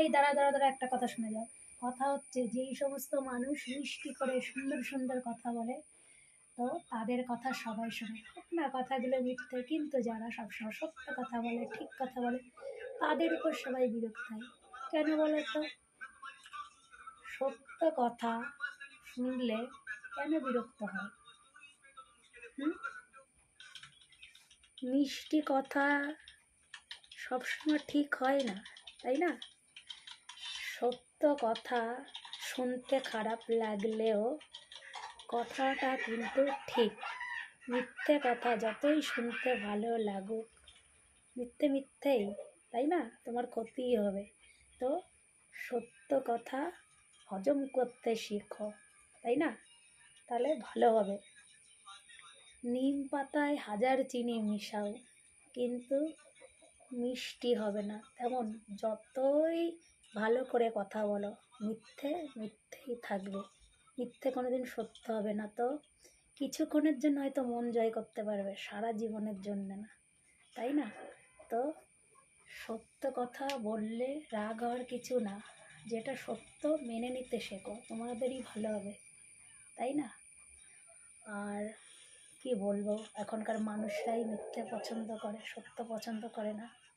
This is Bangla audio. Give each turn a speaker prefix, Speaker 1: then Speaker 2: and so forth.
Speaker 1: এই দাঁড়া দাঁড়া দাঁড়া, একটা কথা শুনে যাও। কথা হচ্ছে যেই সমস্ত মানুষ মিষ্টি করে সুন্দর সুন্দর কথা বলে, তো তাদের কথা সবাই শোনে। না, কথাগুলো মিথ্যে, কিন্তু যারা সবসময় সত্য কথা বলে, ঠিক কথা বলে, তাদের উপর সবাই বিরক্ত হয়। কেন বলো তো? সত্য কথা শুনলে কেন বিরক্ত হয়? মিষ্টি কথা সবসময় ঠিক হয় না, তাই না? সত্য কথা শুনতে খারাপ লাগলেও কথাটা কিন্তু ঠিক। মিথ্যে কথা যতই শুনতে ভালো লাগুক, মিথ্যে মিথ্যেই, তাই না? তোমার ক্ষতিই হবে। তো সত্য কথা হজম করতে শেখো, তাই না? তাহলে ভালো হবে। নিম পাতায় হাজার চিনি মিশাও, কিন্তু মিষ্টি হবে না। তেমন যতই ভালো করে কথা বলো। মিথ্যে, মিথ্যেই থাকবে। মিথ্যে কোনো দিন সত্য হবে না তো। কিছুক্ষণের জন্য হয়তো মন জয় করতে পারবে, সারা জীবনের জন্য না। তাই না? তো সত্য কথা বললে রাগ হওয়ার কিছু না। যেটা সত্য মেনে নিতে শেখো, তোমাদেরই ভালো হবে। তাই না? আর কি বলব? এখনকার মানুষরাই মিথ্যে পছন্দ করে, সত্য পছন্দ করে না।